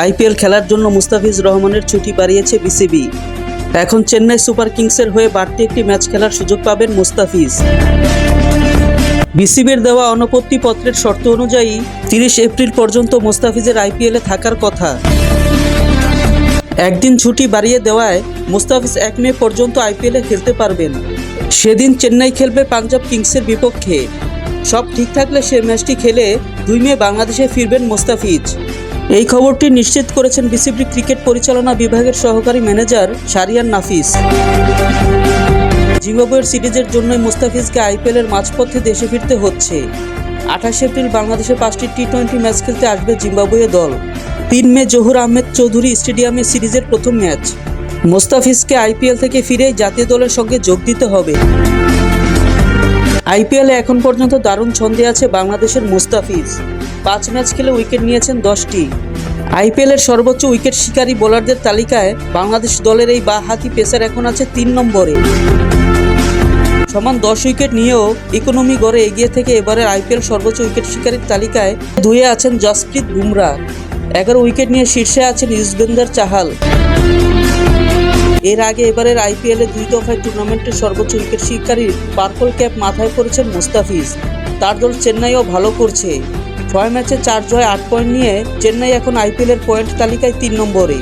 IPL খেলার জন্য মুস্তাফিজ রহমানের ছুটি বাড়িয়েছে বিসিবি। এখন চেন্নাই সুপার কিংসের হয়ে বাড়তি একটি ম্যাচ খেলার সুযোগ পাবেন মুস্তাফিজ। বিসিবির দেওয়া অনপত্তি পত্রের শর্ত অনুযায়ী তিরিশ এপ্রিল পর্যন্ত মুস্তাফিজের আইপিএলে থাকার কথা। একদিন ছুটি বাড়িয়ে দেওয়ায় মুস্তাফিজ এক মে পর্যন্ত আইপিএলে খেলতে পারবেন। সেদিন চেন্নাই খেলবে পাঞ্জাব কিংসের বিপক্ষে। সব ঠিক থাকলে সে ম্যাচটি খেলে দুই মে বাংলাদেশে ফিরবেন মুস্তাফিজ। এই খবরটি নিশ্চিত করেছেন বিসিবি ক্রিকেট পরিচালনা বিভাগের সহকারী ম্যানেজার শারিয়ান নাফিস। জিম্বাবুয়ের সিরিজের জন্যই মুস্তাফিজকে আইপিএলের মাঝপথে দেশে ফিরতে হচ্ছে। আঠাশ এপ্রিল বাংলাদেশে পাঁচটি টি টোয়েন্টি ম্যাচ খেলতে আসবে জিম্বাবুয়ে দল। তিন মে জহুর আহমেদ চৌধুরী স্টেডিয়ামে সিরিজের প্রথম ম্যাচ। মোস্তাফিজকে আইপিএল থেকে ফিরে জাতীয় দলের সঙ্গে যোগ দিতে হবে। আইপিএলে এখন পর্যন্ত দারুণ ছন্দে আছে বাংলাদেশের মুস্তাফিজ। পাঁচ ম্যাচ খেলে উইকেট নিয়েছেন দশটি। আইপিএলের সর্বোচ্চ উইকেট শিকারী বোলারদের তালিকায় বাংলাদেশ দলের এই বা হাতি পেসার এখন আছে তিন নম্বরে। সমান দশ উইকেট নিয়েও ইকোনমি গড়ে এগিয়ে থেকে এবারের আইপিএল সর্বোচ্চ উইকেট শিকারীর তালিকায় ধুয়ে আছেন জসপ্রীত বুমরা। এগারো উইকেট নিয়ে শীর্ষে আছেন ইউজবেন্দার চাহাল। এর আগে এবারের আইপিএলে দুই দফায় টুর্নামেন্টের সর্বোচ্চ উইকেট শিকারী পার্পল ক্যাপ মাথায় করেছেন মুস্তাফিজ। তার দল চেন্নাইও ভালো করছে। ছয় ম্যাচে চার জয় আট পয়েন্ট নিয়ে চেন্নাই এখন আইপিএলের পয়েন্ট তালিকায় তিন নম্বরে।